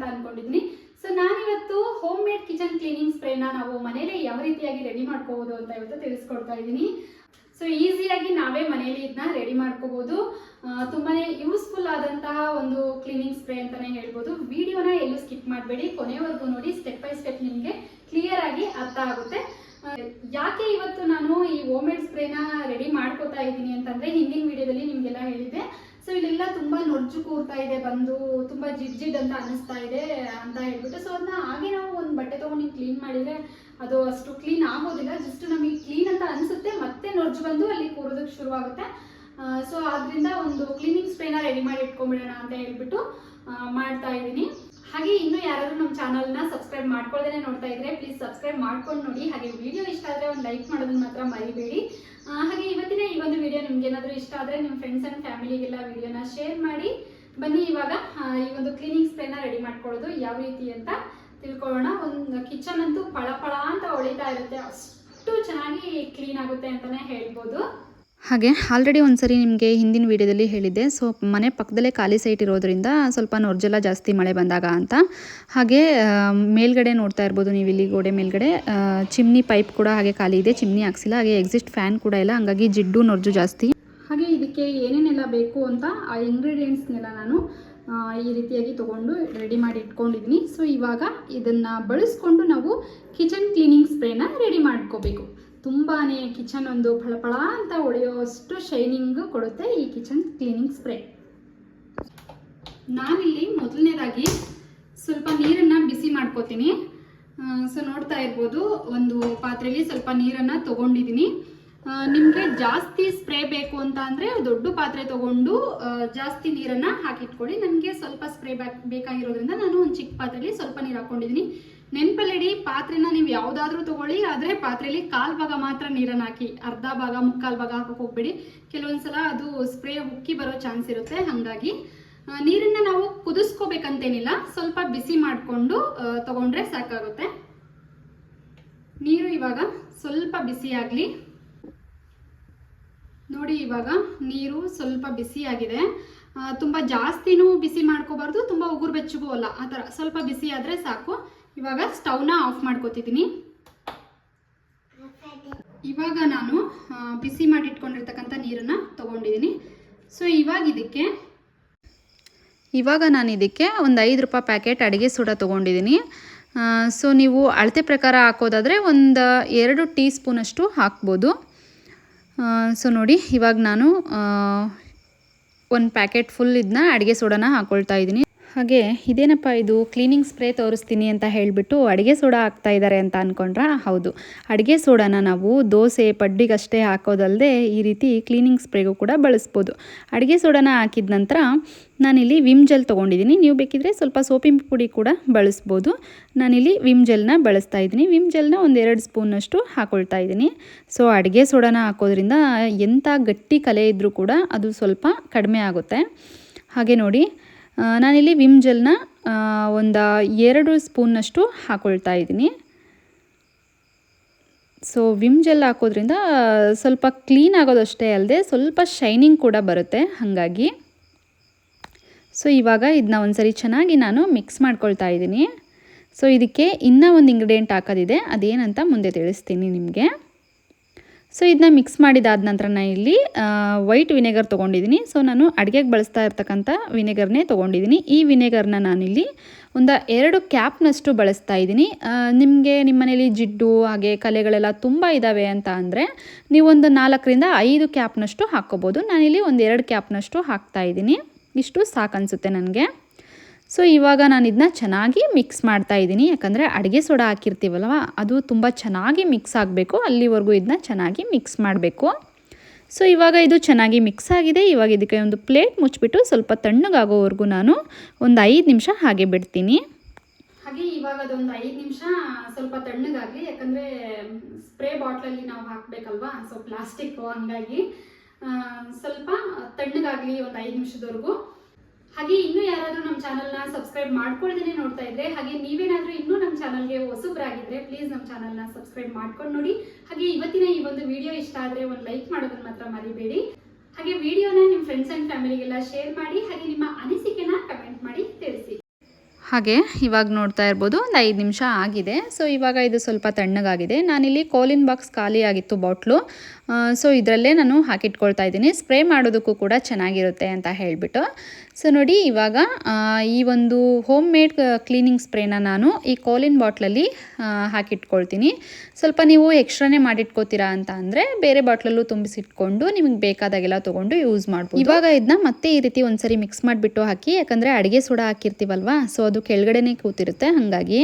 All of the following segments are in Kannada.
ಅಂತ ಅನ್ಕೊಂಡಿದ್ದೀನಿ ಸೊ ನಾನಿವತ್ತು ಹೋಮ್ ಮೇಡ್ ಕಿಚನ್ ಕ್ಲೀನಿಂಗ್ ಸ್ಪ್ರೇನ ನಾವು ಮನೇಲಿ ಯಾವ ರೀತಿಯಾಗಿ ರೆಡಿ ಮಾಡ್ಕೋಬಹುದು ಅಂತ ಇವತ್ತು ತಿಳಿಸ್ಕೊಡ್ತಾ ಇದ್ದೀನಿ. ಸೊ ಈಸಿಯಾಗಿ ನಾವೇ ಮನೆಯಲ್ಲಿ ಇದನ್ನ ರೆಡಿ ಮಾಡ್ಕೋಬಹುದು ತುಂಬಾನೇ ಯೂಸ್ಫುಲ್ ಆದಂತಹ ಒಂದು ಕ್ಲೀನಿಂಗ್ ಸ್ಪ್ರೇ ಅಂತಾನೆ ಹೇಳ್ಬೋದು. ವಿಡಿಯೋನ ಎಲ್ಲೂ ಸ್ಕಿಪ್ ಮಾಡಬೇಡಿ. ಕೊನೆವರೆಗೂ ನೋಡಿ ಸ್ಟೆಪ್ ಬೈ ಸ್ಟೆಪ್ ನಿಮಗೆ ಕ್ಲಿಯರ್ ಆಗಿ ಅರ್ಥ ಆಗುತ್ತೆ. ಯಾಕೆ ಇವತ್ತು ನಾನು ಈ ಹೋಮ್ ಮೇಡ್ ಸ್ಪ್ರೇನ ರೆಡಿ ಮಾಡ್ಕೋತಾ ಇದ್ದೀನಿ ಅಂತಂದ್ರೆ ಹಿಂದಿನ ವಿಡಿಯೋದಲ್ಲಿ ನಿಮ್ಗೆಲ್ಲ ಹೇಳಿದ್ದೆ. ಸೊ ಇಲ್ಲೆಲ್ಲ ತುಂಬಾ ನೊರ್ಜು ಕೂರ್ತಾ ಇದೆ, ಬಂದು ತುಂಬಾ ಜಿಡ್ ಜಿಡ್ ಅಂತ ಅನಿಸ್ತಾ ಇದೆ ಅಂತ ಹೇಳ್ಬಿಟ್ಟು ಸೊ ಅದನ್ನ ಹಾಗೆ ನಾವು ಒಂದು ಬಟ್ಟೆ ತಗೊಂಡು ಕ್ಲೀನ್ ಮಾಡಿದ್ರೆ ಅದು ಅಷ್ಟು ಕ್ಲೀನ್ ಆಗೋದಿಲ್ಲ ಜಸ್ಟ್ ನಮಗೆ ಕ್ಲೀನ್ ಅಂತ ಅನಿಸುತ್ತೆ, ಮತ್ತೆ ನೊರ್ಜು ಬಂದು ಅಲ್ಲಿ ಕೂರೋದಕ್ಕೆ ಶುರುವಾಗುತ್ತೆ. ಸೊ ಅದರಿಂದ ಒಂದು ಕ್ಲೀನಿಂಗ್ ಸ್ಪ್ರೇನ ರೆಡಿ ಮಾಡಿ ಇಟ್ಕೊಂಡ್ಬಿಡೋಣ ಅಂತ ಹೇಳ್ಬಿಟ್ಟು ಮಾಡ್ತಾ ಇದ್ದೀನಿ. ಹಾಗೆ ಇನ್ನು ಯಾರಾದ್ರೂ ನಮ್ಮ ಚಾನಲ್ನ ಸಬ್ಸ್ಕ್ರೈಬ್ ಮಾಡ್ಕೊಳ್ದೇನೆ ನೋಡ್ತಾ ಇದ್ರೆ ಪ್ಲೀಸ್ ಸಬ್ಸ್ಕ್ರೈಬ್ ಮಾಡ್ಕೊಂಡು ನೋಡಿ. ಹಾಗೆ ವಿಡಿಯೋ ಇಷ್ಟ ಆದರೆ ಒಂದು ಲೈಕ್ ಮಾಡೋದನ್ನ ಮಾತ್ರ ಮರಿಬೇಡಿ. ಹಾಗೆ ಇವತ್ತಿನ ಈ ಒಂದು ವಿಡಿಯೋ ನಿಮ್ಗೆ ಏನಾದರೂ ಇಷ್ಟ ಆದರೆ ನಿಮ್ಮ ಫ್ರೆಂಡ್ಸ್ ಅಂಡ್ ಫ್ಯಾಮಿಲಿಗೆಲ್ಲ ವಿಡಿಯೋನ ಶೇರ್ ಮಾಡಿ. ಬನ್ನಿ ಇವಾಗ ಈ ಒಂದು ಕ್ಲೀನಿಂಗ್ ಸ್ಪ್ರೇನ ರೆಡಿ ಮಾಡ್ಕೊಳ್ಳೋದು ಯಾವ ರೀತಿ ಅಂತ ತಿಳ್ಕೊಳ್ಳೋಣ. ಒಂದು ಕಿಚನ್ ಅಂತೂ ಪಳ ಪಳ ಅಂತ ಹೊಳಿತಾ ಇರುತ್ತೆ. ಅಷ್ಟು ಚೆನ್ನಾಗಿ ಕ್ಲೀನ್ ಆಗುತ್ತೆ ಅಂತಾನೆ ಹೇಳ್ಬೋದು. ಹಾಗೆ ಆಲ್ರೆಡಿ ಒಂದ್ಸರಿ ನಿಮಗೆ ಹಿಂದಿನ ವಿಡಿಯೋದಲ್ಲಿ ಹೇಳಿದ್ದೆ. ಸೊ ಮನೆ ಪಕ್ಕದಲ್ಲೇ ಖಾಲಿ ಸೈಟ್ ಇರೋದ್ರಿಂದ ಸ್ವಲ್ಪ ನೊರ್ಜೆಲ್ಲ ಜಾಸ್ತಿ ಮಳೆ ಬಂದಾಗ ಅಂತ. ಹಾಗೆ ಮೇಲ್ಗಡೆ ನೋಡ್ತಾ ಇರ್ಬೋದು ನೀವು ಇಲ್ಲಿ ಗೋಡೆ ಮೇಲ್ಗಡೆ. ಚಿಮ್ನಿ ಪೈಪ್ ಕೂಡ ಹಾಗೆ ಖಾಲಿ ಇದೆ. ಚಿಮ್ನಿ ಹಾಕ್ಸಿಲ್ಲ. ಹಾಗೆ ಎಕ್ಸಿಸ್ಟ್ ಫ್ಯಾನ್ ಕೂಡ ಇಲ್ಲ. ಹಂಗಾಗಿ ಜಿಡ್ಡು, ನೊರ್ಜು ಜಾಸ್ತಿ. ಹಾಗೆ ಇದಕ್ಕೆ ಏನೇನೆಲ್ಲ ಬೇಕು ಅಂತ ಆ ಇಂಗ್ರೀಡಿಯೆಂಟ್ಸ್ನೆಲ್ಲ ನಾನು ಈ ರೀತಿಯಾಗಿ ತೊಗೊಂಡು ರೆಡಿ ಮಾಡಿ ಇಟ್ಕೊಂಡಿದ್ದೀನಿ. ಸೊ ಇವಾಗ ಇದನ್ನು ಬಳಸ್ಕೊಂಡು ನಾವು ಕಿಚನ್ ಕ್ಲೀನಿಂಗ್ ಸ್ಪ್ರೇನ ರೆಡಿ ಮಾಡ್ಕೋಬೇಕು. ತುಂಬಾ ಕಿಚನ್ ಒಂದು ಫಳಫಳ ಅಂತ ಹೊಡೆಯೋಷ್ಟು ಶೈನಿಂಗ್ ಕೊಡುತ್ತೆ ಈ ಕಿಚನ್ ಕ್ಲೀನಿಂಗ್ ಸ್ಪ್ರೇ ನಾನಿಲ್ಲಿ ಮೊದಲನೇದಾಗಿ ಸ್ವಲ್ಪ ನೀರನ್ನು ಬಿಸಿ ಮಾಡ್ಕೋತೀನಿ. ಸೊ ನೋಡ್ತಾ ಇರ್ಬೋದು, ಒಂದು ಪಾತ್ರೆಯಲ್ಲಿ ಸ್ವಲ್ಪ ನೀರನ್ನು ತೊಗೊಂಡಿದ್ದೀನಿ ನಿಮಗೆ ಜಾಸ್ತಿ ಸ್ಪ್ರೇ ಬೇಕು ಅಂತ ಅಂದರೆ ದೊಡ್ಡ ಪಾತ್ರೆ ತಗೊಂಡು ಜಾಸ್ತಿ ನೀರನ್ನು ಹಾಕಿಟ್ಕೊಳ್ಳಿ. ನನಗೆ ಸ್ವಲ್ಪ ಸ್ಪ್ರೇ ಬೇಕಾಗಿರೋದ್ರಿಂದ ನಾನು ಒಂದು ಚಿಕ್ಕ ಪಾತ್ರೆಯಲ್ಲಿ ಸ್ವಲ್ಪ ನೀರು ಹಾಕ್ಕೊಂಡಿದ್ದೀನಿ ನೆನಪಲ್ಲಿಡಿ, ಪಾತ್ರೆನ ನೀವು ಯಾವುದಾದ್ರೂ ತಗೊಳ್ಳಿ, ಆದ್ರೆ ಪಾತ್ರೆಯಲ್ಲಿ ಕಾಲ್ ಭಾಗ ಮಾತ್ರ ನೀರನ್ನ ಹಾಕಿ, ಅರ್ಧ ಭಾಗ, ಮುಕ್ಕಾಲು ಭಾಗ ಹಾಕಕ್ಕೆ ಹೋಗ್ಬೇಡಿ. ಕೆಲವೊಂದ್ಸಲ ಅದು ಸ್ಪ್ರೇ ಉಕ್ಕಿ ಬರೋ ಚಾನ್ಸ್ ಇರುತ್ತೆ, ಹಾಗಾಗಿ ನೀರನ್ನ ನಾವು ಕುದಿಸ್ಕೋಬೇಕಂತೇನಿಲ್ಲ, ಸ್ವಲ್ಪ ಬಿಸಿ ಮಾಡಿಕೊಂಡು ತಗೊಂಡ್ರೆ ಸಾಕಾಗುತ್ತೆ. ನೀರು ಇವಾಗ ಸ್ವಲ್ಪ ಬಿಸಿ ಆಗಲಿ. ನೋಡಿ ಇವಾಗ ನೀರು ಸ್ವಲ್ಪ ಬಿಸಿಯಾಗಿದೆ ತುಂಬ ಜಾಸ್ತಿನೂ ಬಿಸಿ ಮಾಡ್ಕೋಬಾರ್ದು, ತುಂಬ ಉಗುರು ಬೆಚ್ಚಗೂ ಅಲ್ಲ, ಆ ಥರ. ಸ್ವಲ್ಪ ಬಿಸಿ ಆದ್ರೆ ಸಾಕು. ಇವಾಗ ಸ್ಟವ್ನ ಆಫ್ ಮಾಡ್ಕೋತಿದ್ದೀನಿ ಇವಾಗ ನಾನು ಬಿಸಿ ಮಾಡಿಟ್ಕೊಂಡಿರ್ತಕ್ಕಂಥ ನೀರನ್ನು ತಗೊಂಡಿದ್ದೀನಿ ಸೊ ಇವಾಗ ಇದಕ್ಕೆ, ಇವಾಗ ನಾನು ಇದಕ್ಕೆ ಒಂದು ಐದು ರೂಪಾಯಿ ಪ್ಯಾಕೆಟ್ ಅಡುಗೆ ಸೋಡಾ ತೊಗೊಂಡಿದ್ದೀನಿ ಸೊ ನೀವು ಅಳತೆ ಪ್ರಕಾರ ಹಾಕೋದಾದರೆ ಒಂದು ಎರಡು ಟೀ ಸ್ಪೂನಷ್ಟು ಹಾಕ್ಬೋದು ಸೊ ನೋಡಿ, ಇವಾಗ ನಾನು ಒಂದು ಪ್ಯಾಕೆಟ್ ಫುಲ್ ಇದನ್ನ ಅಡುಗೆ ಸೋಡಾನ ಹಾಕ್ಕೊಳ್ತಾ ಇದ್ದೀನಿ ಹಾಗೆ ಇದೇನಪ್ಪ ಇದು ಕ್ಲೀನಿಂಗ್ ಸ್ಪ್ರೇ ತೋರಿಸ್ತೀನಿ ಅಂತ ಹೇಳಿಬಿಟ್ಟು ಅಡುಗೆ ಸೋಡಾ ಹಾಕ್ತಾ ಇದ್ದಾರೆ ಅಂತ ಅಂದ್ಕೊಂಡ್ರಾ ಹೌದು. ಅಡುಗೆ ಸೋಡಾನ ನಾವು ದೋಸೆ, ಪಡ್ಡಿಗಷ್ಟೇ ಹಾಕೋದಲ್ಲದೆ ಈ ರೀತಿ ಕ್ಲೀನಿಂಗ್ ಸ್ಪ್ರೇಗೂ ಕೂಡ ಬಳಸ್ಬೋದು. ಅಡುಗೆ ಸೋಡಾನ ಹಾಕಿದ ನಂತರ ನಾನಿಲ್ಲಿ ವಿಮ್ ಜೆಲ್ ತೊಗೊಂಡಿದ್ದೀನಿ ನೀವು ಬೇಕಿದ್ರೆ ಸ್ವಲ್ಪ ಸೋಪಿನ ಪುಡಿ ಕೂಡ ಬಳಸ್ಬೋದು. ನಾನಿಲ್ಲಿ ವಿಮ್ ಜೆಲ್ನ ಬಳಸ್ತಾ ಇದ್ದೀನಿ. ವಿಮ್ ಜೆಲ್ನ ಒಂದು ಎರಡು ಸ್ಪೂನಷ್ಟು ಹಾಕೊಳ್ತಾ ಇದ್ದೀನಿ. ಸೊ ಅಡುಗೆ ಸೋಡಾನ ಹಾಕೋದ್ರಿಂದ ಎಂಥ ಗಟ್ಟಿ ಕಲೆ ಇದ್ದರೂ ಕೂಡ ಅದು ಸ್ವಲ್ಪ ಕಡಿಮೆ ಆಗುತ್ತೆ. ಹಾಗೆ ನೋಡಿ ನಾನಿಲ್ಲಿ ವಿಮ್ ಜೆಲ್ನ ಒಂದು ಎರಡು ಸ್ಪೂನ್ನಷ್ಟು ಹಾಕ್ಕೊಳ್ತಾ ಇದ್ದೀನಿ. ಸೊ ವಿಮ್ ಜೆಲ್ ಹಾಕೋದ್ರಿಂದ ಸ್ವಲ್ಪ ಕ್ಲೀನ್ ಆಗೋದಷ್ಟೇ ಅಲ್ಲದೆ ಸ್ವಲ್ಪ ಶೈನಿಂಗ್ ಕೂಡ ಬರುತ್ತೆ ಹಾಗಾಗಿ. ಸೊ ಇವಾಗ ಇದನ್ನ ಒಂದ್ಸರಿ ಚೆನ್ನಾಗಿ ನಾನು ಮಿಕ್ಸ್ ಮಾಡ್ಕೊಳ್ತಾ ಇದ್ದೀನಿ. ಸೊ ಇದಕ್ಕೆ ಇನ್ನೂ ಒಂದು ಇಂಗ್ರೀಡಿಯೆಂಟ್ ಹಾಕೋದಿದೆ, ಅದೇನಂತ ಮುಂದೆ ತಿಳಿಸ್ತೀನಿ ನಿಮಗೆ. ಸೊ ಇದನ್ನ ಮಿಕ್ಸ್ ಮಾಡಿದಾದ ನಂತರ ನಾನು ಇಲ್ಲಿ ವೈಟ್ ವಿನೆಗರ್ ತೊಗೊಂಡಿದ್ದೀನಿ ಸೊ ನಾನು ಅಡುಗೆಗೆ ಬಳಸ್ತಾ ಇರ್ತಕ್ಕಂಥ ವಿನೆಗರ್ನೇ ತೊಗೊಂಡಿದ್ದೀನಿ ಈ ವಿನೆಗರ್ನ ನಾನಿಲ್ಲಿ ಒಂದು ಎರಡು ಕ್ಯಾಪ್ನಷ್ಟು ಬಳಸ್ತಾ ಇದ್ದೀನಿ ನಿಮಗೆ ನಿಮ್ಮ ಮನೇಲಿ ಜಿಡ್ಡು, ಹಾಗೆ ಕಲೆಗಳೆಲ್ಲ ತುಂಬ ಇದ್ದಾವೆ ಅಂತ ಅಂದರೆ ನೀವೊಂದು ನಾಲ್ಕರಿಂದ ಐದು ಕ್ಯಾಪ್ನಷ್ಟು ಹಾಕ್ಕೋಬೋದು. ನಾನಿಲ್ಲಿ ಒಂದು ಎರಡು ಕ್ಯಾಪ್ನಷ್ಟು ಹಾಕ್ತಾ ಇದ್ದೀನಿ ಇಷ್ಟು ಸಾಕನ್ಸುತ್ತೆ ನನಗೆ. ಸೊ ಇವಾಗ ನಾನು ಇದನ್ನ ಚೆನ್ನಾಗಿ ಮಿಕ್ಸ್ ಮಾಡ್ತಾ ಇದ್ದೀನಿ. ಯಾಕಂದರೆ ಅಡುಗೆ ಸೋಡಾ ಹಾಕಿರ್ತೀವಲ್ವ, ಅದು ತುಂಬ ಚೆನ್ನಾಗಿ ಮಿಕ್ಸ್ ಆಗಬೇಕು. ಅಲ್ಲಿವರೆಗೂ ಇದನ್ನ ಚೆನ್ನಾಗಿ ಮಿಕ್ಸ್ ಮಾಡಬೇಕು. ಸೊ ಇವಾಗ ಇದು ಚೆನ್ನಾಗಿ ಮಿಕ್ಸ್ ಆಗಿದೆ. ಇವಾಗ ಇದಕ್ಕೆ ಒಂದು ಪ್ಲೇಟ್ ಮುಚ್ಚಿಬಿಟ್ಟು ಸ್ವಲ್ಪ ತಣ್ಣಗಾಗೋವರೆಗೂ ನಾನು ಒಂದು ಐದು ನಿಮಿಷ ಹಾಗೆ ಬಿಡ್ತೀನಿ. ಹಾಗೆ ಇವಾಗ ಅದೊಂದು ಐದು ನಿಮಿಷ ಸ್ವಲ್ಪ ತಣ್ಣಗಾಗಲಿ. ಯಾಕಂದರೆ ಸ್ಪ್ರೇ ಬಾಟ್ಲಲ್ಲಿ ನಾವು ಹಾಕಬೇಕಲ್ವಾ ಸೊ ಪ್ಲಾಸ್ಟಿಕ್ ಹಂಗಾಗಿ ಸ್ವಲ್ಪ ತಣ್ಣಗಾಗಲಿ ಒಂದು ಐದು ನಿಮಿಷದವರೆಗೂ. ಹಾಗೆ ಇನ್ನೂ ಯಾರಾದರೂ ನಮ್ಮ ಚಾನಲ್ನ ಸಬ್ಸ್ಕ್ರೈಬ್ ಮಾಡ್ಕೊಳ್ದೇನೆ ನೋಡ್ತಾ ಇದ್ರೆ, ಹಾಗೆ ನೀವೇನಾದ್ರೂ ಇನ್ನೂ ನಮ್ಮ ಚಾನಲ್ಗೆ ಹೊಸಬ್ರಾಗಿದ್ರೆ ಪ್ಲೀಸ್ ನಮ್ಮ ಚಾನಲ್ನ ಸಬ್ಸ್ಕ್ರೈಬ್ ಮಾಡ್ಕೊಂಡು ನೋಡಿ. ಹಾಗೆ ಇವತ್ತಿನ ಈ ಒಂದು ವಿಡಿಯೋ ಇಷ್ಟ ಆದರೆ ಒಂದು ಲೈಕ್ ಮಾಡೋದನ್ನ ಮಾತ್ರ ಮರಿಬೇಡಿ. ಹಾಗೆ ವಿಡಿಯೋನ ನಿಮ್ಮ ಫ್ರೆಂಡ್ಸ್ ಆ್ಯಂಡ್ ಫ್ಯಾಮಿಲಿಗೆಲ್ಲ ಶೇರ್ ಮಾಡಿ, ಹಾಗೆ ನಿಮ್ಮ ಅನಿಸಿಕೆನ ಕಮೆಂಟ್ ಮಾಡಿ ತಿಳಿಸಿ. ಹಾಗೆ ಇವಾಗ ನೋಡ್ತಾ ಇರ್ಬೋದು, ಒಂದು ಐದು ನಿಮಿಷ ಆಗಿದೆ. ಸೊ ಇವಾಗ ಇದು ಸ್ವಲ್ಪ ತಣ್ಣಗಾಗಿದೆ. ನಾನಿಲ್ಲಿ ಕೋಲಿನ್ ಬಾಕ್ಸ್ ಖಾಲಿ ಆಗಿತ್ತು ಬಾಟ್ಲು ಸೊ ಇದರಲ್ಲೇ ನಾನು ಹಾಕಿಟ್ಕೊಳ್ತಾ ಇದ್ದೀನಿ. ಸ್ಪ್ರೇ ಮಾಡೋದಕ್ಕೂ ಕೂಡ ಚೆನ್ನಾಗಿರುತ್ತೆ ಅಂತ ಹೇಳಿಬಿಟ್ಟು. ಸೊ ನೋಡಿ ಇವಾಗ ಈ ಒಂದು ಹೋಮ್ ಮೇಡ್ ಕ್ಲೀನಿಂಗ್ ಸ್ಪ್ರೇನ ನಾನು ಈ ಕೋಲಿನ್ ಬಾಟ್ಲಲ್ಲಿ ಹಾಕಿಟ್ಕೊಳ್ತೀನಿ. ಸ್ವಲ್ಪ ನೀವು ಎಕ್ಸ್ಟ್ರಾನೇ ಮಾಡಿಟ್ಕೋತೀರಾ ಅಂತ ಅಂದರೆ ಬೇರೆ ಬಾಟ್ಲಲ್ಲೂ ತುಂಬಿಸಿಟ್ಕೊಂಡು ನಿಮಗೆ ಬೇಕಾದಾಗೆಲ್ಲ ತೊಗೊಂಡು ಯೂಸ್ ಮಾಡ್ಬೋದು. ಇವಾಗ ಇದನ್ನ ಮತ್ತೆ ಈ ರೀತಿ ಒಂದ್ಸರಿ ಮಿಕ್ಸ್ ಮಾಡಿಬಿಟ್ಟು ಹಾಕಿ, ಯಾಕಂದರೆ ಅಡುಗೆ ಸೋಡಾ ಹಾಕಿರ್ತೀವಲ್ವಾ ಸೊ ಅದು ಕೆಳಗಡೆನೇ ಕೂತಿರುತ್ತೆ, ಹಾಗಾಗಿ.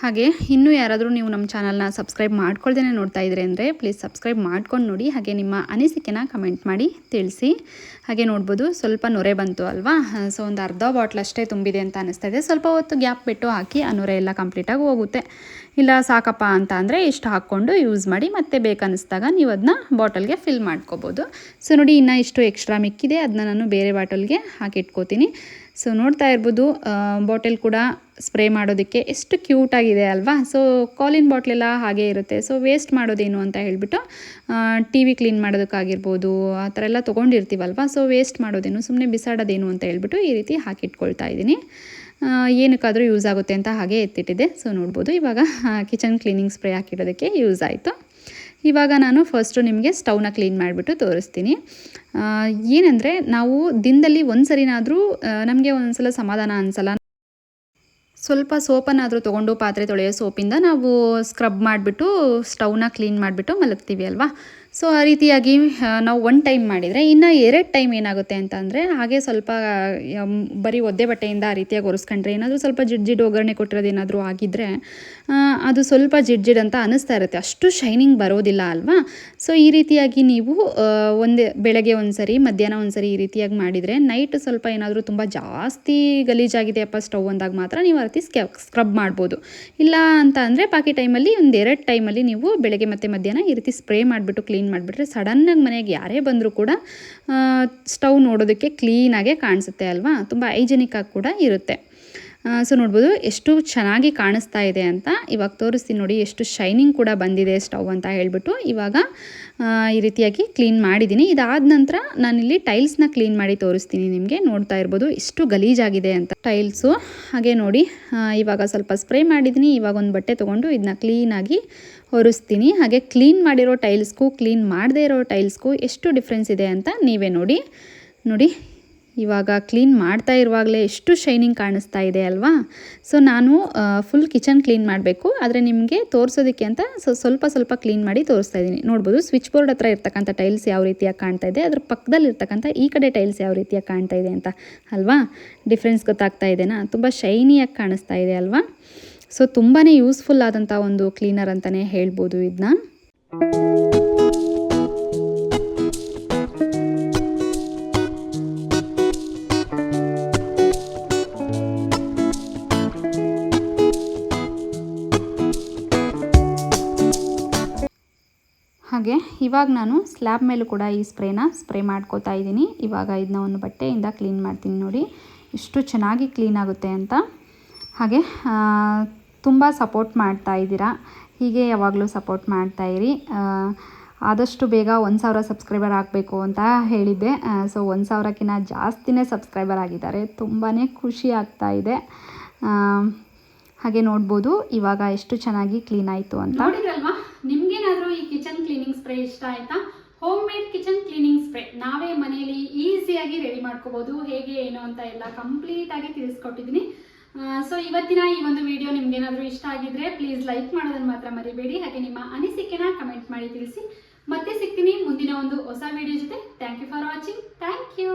ಹಾಗೆ ಇನ್ನೂ ಯಾರಾದರೂ ನೀವು ನಮ್ಮ ಚಾನಲ್ನ ಸಬ್ಸ್ಕ್ರೈಬ್ ಮಾಡ್ಕೊಳ್ದೇನೆ ನೋಡ್ತಾ ಇದ್ರೆ ಅಂದರೆ ಪ್ಲೀಸ್ ಸಬ್ಸ್ಕ್ರೈಬ್ ಮಾಡ್ಕೊಂಡು ನೋಡಿ, ಹಾಗೆ ನಿಮ್ಮ ಅನಿಸಿಕೆನ ಕಮೆಂಟ್ ಮಾಡಿ ತಿಳಿಸಿ. ಹಾಗೆ ನೋಡ್ಬೋದು, ಸ್ವಲ್ಪ ನೊರೆ ಬಂತು ಅಲ್ವಾ? ಸೊ ಒಂದು ಅರ್ಧ ಬಾಟ್ಲ್ ಅಷ್ಟೇ ತುಂಬಿದೆ ಅಂತ ಅನಿಸ್ತಾ ಇದೆ. ಸ್ವಲ್ಪ ಹೊತ್ತು ಗ್ಯಾಪ್ ಬಿಟ್ಟು ಹಾಕಿ, ಆ ನೊರೆ ಎಲ್ಲ ಕಂಪ್ಲೀಟಾಗಿ ಹೋಗುತ್ತೆ. ಇಲ್ಲ ಸಾಕಪ್ಪ ಅಂತ ಅಂದರೆ ಇಷ್ಟು ಹಾಕ್ಕೊಂಡು ಯೂಸ್ ಮಾಡಿ ಮತ್ತೆ ಬೇಕನ್ನಿಸ್ದಾಗ ನೀವು ಅದನ್ನ ಬಾಟಲ್ಗೆ ಫಿಲ್ ಮಾಡ್ಕೋಬೋದು. ಸೊ ನೋಡಿ, ಇನ್ನೂ ಇಷ್ಟು ಎಕ್ಸ್ಟ್ರಾ ಮಿಕ್ಕಿದೆ. ಅದನ್ನ ನಾನು ಬೇರೆ ಬಾಟಲ್ಗೆ ಹಾಕಿಟ್ಕೋತೀನಿ. ಸೊ ನೋಡ್ತಾ ಇರ್ಬೋದು ಬಾಟಲ್ ಕೂಡ ಸ್ಪ್ರೇ ಮಾಡೋದಕ್ಕೆ ಎಷ್ಟು ಕ್ಯೂಟಾಗಿದೆ ಅಲ್ವಾ? ಸೊ ಕಾಲಿನ್ ಬಾಟ್ಲೆಲ್ಲ ಹಾಗೆ ಇರುತ್ತೆ. ಸೊ ವೇಸ್ಟ್ ಮಾಡೋದೇನು ಅಂತ ಹೇಳಿಬಿಟ್ಟು ಟಿ ವಿ ಕ್ಲೀನ್ ಮಾಡೋದಕ್ಕಾಗಿರ್ಬೋದು, ಆ ಥರ ಎಲ್ಲ ತೊಗೊಂಡಿರ್ತೀವಲ್ವ? ಸೊ ವೇಸ್ಟ್ ಮಾಡೋದೇನು ಸುಮ್ಮನೆ ಬಿಸಾಡೋದೇನು ಅಂತ ಹೇಳ್ಬಿಟ್ಟು ಈ ರೀತಿ ಹಾಕಿಟ್ಕೊಳ್ತಾ ಇದ್ದೀನಿ. ಏನಕ್ಕಾದರೂ ಯೂಸ್ ಆಗುತ್ತೆ ಅಂತ ಹಾಗೆ ಎತ್ತಿಟ್ಟಿದೆ ಸೊ ನೋಡ್ಬೋದು, ಇವಾಗ ಕಿಚನ್ ಕ್ಲೀನಿಂಗ್ ಸ್ಪ್ರೇ ಹಾಕಿಡೋದಕ್ಕೆ ಯೂಸ್ ಆಯಿತು. ಇವಾಗ ನಾನು ಫಸ್ಟು ನಿಮಗೆ ಸ್ಟೌನ ಕ್ಲೀನ್ ಮಾಡಿಬಿಟ್ಟು ತೋರಿಸ್ತೀನಿ. ಏನಂದರೆ ನಾವು ದಿನದಲ್ಲಿ ಒಂದು ಸರಿನಾದರೂ ನಮಗೆ ಒಂದ್ಸಲ ಸಮಾಧಾನ ಅನಿಸಲ್ಲ. ಸ್ವಲ್ಪ ಸೋಪನ್ನಾದರೂ ತೊಗೊಂಡು ಪಾತ್ರೆ ತೊಳೆಯೋ ಸೋಪಿಂದ ನಾವು ಸ್ಕ್ರಬ್ ಮಾಡಿಬಿಟ್ಟು ಸ್ಟೌನ ಕ್ಲೀನ್ ಮಾಡಿಬಿಟ್ಟು ಮಲಗ್ತೀವಿ ಅಲ್ವಾ? ಸೊ ಆ ರೀತಿಯಾಗಿ ನಾವು ಒನ್ ಟೈಮ್ ಮಾಡಿದರೆ, ಇನ್ನು ಎರಡು ಟೈಮ್ ಏನಾಗುತ್ತೆ ಅಂತ ಅಂದರೆ, ಹಾಗೆ ಸ್ವಲ್ಪ ಬರೀ ಒದ್ದೆ ಬಟ್ಟೆಯಿಂದ ಆ ರೀತಿಯಾಗಿ ಒರೆಸ್ಕೊಂಡ್ರೆ, ಏನಾದರೂ ಸ್ವಲ್ಪ ಜಿಡ್ ಜಿಡ್ ಒಗ್ಗರಣೆ ಕೊಟ್ಟಿರೋದು ಏನಾದರೂ ಆಗಿದ್ದರೆ ಅದು ಸ್ವಲ್ಪ ಜಿಡ್ ಜಿಡ್ ಅಂತ ಅನ್ನಿಸ್ತಾ ಇರುತ್ತೆ. ಅಷ್ಟು ಶೈನಿಂಗ್ ಬರೋದಿಲ್ಲ ಅಲ್ವಾ? ಸೊ ಈ ರೀತಿಯಾಗಿ ನೀವು ಒಂದು, ಬೆಳಗ್ಗೆ ಒಂದು ಸರಿ ಮಧ್ಯಾಹ್ನ ಒಂದು ಸರಿ ಈ ರೀತಿಯಾಗಿ ಮಾಡಿದರೆ ನೈಟ್ ಸ್ವಲ್ಪ ಏನಾದರೂ ತುಂಬ ಜಾಸ್ತಿ ಗಲೀಜಾಗಿದೆಯಪ್ಪ ಸ್ಟವ್ ಅಂದಾಗ ಮಾತ್ರ ನೀವು ಆ ರೀತಿ ಸ್ಕ್ರಬ್ ಮಾಡ್ಬೋದು. ಇಲ್ಲ ಅಂತ ಅಂದರೆ, ಬಾಕಿ ಟೈಮಲ್ಲಿ ಒಂದು ಎರಡು ಟೈಮಲ್ಲಿ ನೀವು ಬೆಳಗ್ಗೆ ಮತ್ತು ಮಧ್ಯಾಹ್ನ ಈ ರೀತಿ ಸ್ಪ್ರೇ ಮಾಡಿಬಿಟ್ಟು ಕ್ಲೀನ್ ಮಾಡಿಬಿಟ್ರೆ ಸಡನ್ನಾಗಿ ಮನೆಗೆ ಯಾರೇ ಬಂದರೂ ಕೂಡ ಸ್ಟವ್ ನೋಡೋದಕ್ಕೆ ಕ್ಲೀನಾಗೆ ಕಾಣಿಸುತ್ತೆ ಅಲ್ವಾ? ತುಂಬ ಆಗಿ ಕೂಡ ಇರುತ್ತೆ. ಸೊ ನೋಡ್ಬೋದು, ಎಷ್ಟು ಚೆನ್ನಾಗಿ ಕಾಣಿಸ್ತಾ ಇದೆ ಅಂತ ಇವಾಗ ತೋರಿಸ್ತೀನಿ ನೋಡಿ, ಎಷ್ಟು ಶೈನಿಂಗ್ ಕೂಡ ಬಂದಿದೆ ಸ್ಟವ್ ಅಂತ ಹೇಳಿಬಿಟ್ಟು. ಇವಾಗ ಈ ರೀತಿಯಾಗಿ ಕ್ಲೀನ್ ಮಾಡಿದ್ದೀನಿ. ಇದಾದ ನಂತರ ನಾನಿಲ್ಲಿ ಟೈಲ್ಸ್ನ ಕ್ಲೀನ್ ಮಾಡಿ ತೋರಿಸ್ತೀನಿ ನಿಮಗೆ. ನೋಡ್ತಾ ಇರ್ಬೋದು ಎಷ್ಟು ಗಲೀಜಾಗಿದೆ ಅಂತ. ಟೈಲ್ಸು ಹಾಗೆ ನೋಡಿ. ಇವಾಗ ಸ್ವಲ್ಪ ಸ್ಪ್ರೇ ಮಾಡಿದ್ದೀನಿ. ಇವಾಗ ಒಂದು ಬಟ್ಟೆ ತೊಗೊಂಡು ಇದನ್ನ ಕ್ಲೀನಾಗಿ ಹೊರಿಸ್ತೀನಿ. ಹಾಗೆ ಕ್ಲೀನ್ ಮಾಡಿರೋ ಟೈಲ್ಸ್ಗೂ ಕ್ಲೀನ್ ಮಾಡದೇ ಇರೋ ಟೈಲ್ಸ್ಗೂ ಎಷ್ಟು ಡಿಫ್ರೆನ್ಸ್ ಇದೆ ಅಂತ ನೀವೇ ನೋಡಿ. ನೋಡಿ. ಇವಾಗ ಕ್ಲೀನ್ ಮಾಡ್ತಾ ಇರುವಾಗಲೇ ಎಷ್ಟು ಶೈನಿಂಗ್ ಕಾಣಿಸ್ತಾ ಇದೆ ಅಲ್ವಾ? ಸೊ ನಾನು ಫುಲ್ ಕಿಚನ್ ಕ್ಲೀನ್ ಮಾಡಬೇಕು. ಆದರೆ ನಿಮಗೆ ತೋರಿಸೋದಕ್ಕೆ ಅಂತ ಸೊ, ಸ್ವಲ್ಪ ಸ್ವಲ್ಪ ಕ್ಲೀನ್ ಮಾಡಿ ತೋರಿಸ್ತಾ ಇದ್ದೀನಿ. ನೋಡ್ಬೋದು ಸ್ವಿಚ್ ಬೋರ್ಡ್ ಹತ್ರ ಇರ್ತಕ್ಕಂಥ ಟೈಲ್ಸ್ ಯಾವ ರೀತಿಯಾಗಿ ಕಾಣ್ತಾ ಇದೆ, ಅದ್ರ ಪಕ್ಕದಲ್ಲಿ ಇರ್ತಕ್ಕಂಥ ಈ ಕಡೆ ಟೈಲ್ಸ್ ಯಾವ ರೀತಿಯಾಗಿ ಕಾಣ್ತಾ ಇದೆ ಅಂತ, ಅಲ್ವಾ? ಡಿಫ್ರೆನ್ಸ್ ಗೊತ್ತಾಗ್ತಾ ಇದೆನಾ? ತುಂಬ ಶೈನಿಯಾಗಿ ಕಾಣಿಸ್ತಾ ಇದೆ ಅಲ್ವಾ? ಸೊ ತುಂಬಾ ಯೂಸ್ಫುಲ್ ಆದಂಥ ಒಂದು ಕ್ಲೀನರ್ ಅಂತಲೇ ಹೇಳ್ಬೋದು ಇದನ್ನ ಹಾಗೆ ಇವಾಗ ನಾನು ಸ್ಲ್ಯಾಬ್ ಮೇಲೂ ಕೂಡ ಈ ಸ್ಪ್ರೇನ ಸ್ಪ್ರೇ ಮಾಡ್ಕೋತಾ ಇದ್ದೀನಿ. ಇವಾಗ ಇದನ್ನ ಒಂದು ಬಟ್ಟೆಯಿಂದ ಕ್ಲೀನ್ ಮಾಡ್ತೀನಿ ನೋಡಿ. ಇಷ್ಟು ಚೆನ್ನಾಗಿ ಕ್ಲೀನ್ ಆಗುತ್ತೆ ಅಂತ. ಹಾಗೆ ತುಂಬ ಸಪೋರ್ಟ್ ಮಾಡ್ತಾ ಇದ್ದೀರಾ. ಹೀಗೆ ಯಾವಾಗಲೂ ಸಪೋರ್ಟ್ ಮಾಡ್ತಾ ಇರಿ. ಆದಷ್ಟು ಬೇಗ ಒಂದು ಸಾವಿರ ಸಬ್ಸ್ಕ್ರೈಬರ್ ಆಗಬೇಕು ಅಂತ ಹೇಳಿದ್ದೆ. ಸೊ ಒಂದು ಸಾವಿರಕ್ಕಿಂತ ಜಾಸ್ತಿನೇ ಸಬ್ಸ್ಕ್ರೈಬರ್ ಆಗಿದ್ದಾರೆ. ತುಂಬಾ ಖುಷಿ ಆಗ್ತಾ ಇದೆ. ಹಾಗೆ ನೋಡ್ಬೋದು ಇವಾಗ ಎಷ್ಟು ಚೆನ್ನಾಗಿ ಕ್ಲೀನ್ ಆಯಿತು ಅಂತ ನೋಡಿದ್ರಲ್ವಾ ನಿಮ್ಗೇನಾದ್ರೂ ಈ ಕಿಚನ್ ಕ್ಲೀನಿಂಗ್ ಸ್ಪ್ರೇ ಇಷ್ಟ ಆಯ್ತಾ? Home made kitchen cleaning spray ನಾವೇ ಮನೆಯಲ್ಲಿ ಈಸಿಯಾಗಿ ರೆಡಿ ಮಾಡ್ಕೋಬಹುದು ಹೇಗೆ, ಏನು ಅಂತ ಎಲ್ಲ ಕಂಪ್ಲೀಟ್ ಆಗಿ ತಿಳಿಸ್ಕೊಟ್ಟಿದ್ದೀನಿ. ಸೊ ಇವತ್ತಿನ ಈ ಒಂದು ವಿಡಿಯೋ ನಿಮ್ಗೇನಾದ್ರೂ ಇಷ್ಟ ಆಗಿದ್ರೆ ಪ್ಲೀಸ್ ಲೈಕ್ ಮಾಡೋದನ್ನ ಮಾತ್ರ ಮರಿಬೇಡಿ. ಹಾಗೆ ನಿಮ್ಮ ಅನಿಸಿಕೆನ ಕಮೆಂಟ್ ಮಾಡಿ ತಿಳಿಸಿ. ಮತ್ತೆ ಸಿಗ್ತೀನಿ ಮುಂದಿನ ಒಂದು ಹೊಸ ವಿಡಿಯೋ ಜೊತೆ. Thank you for watching thank you